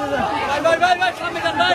ভাই ভাই ভাই ভাই সামনে যান ভাই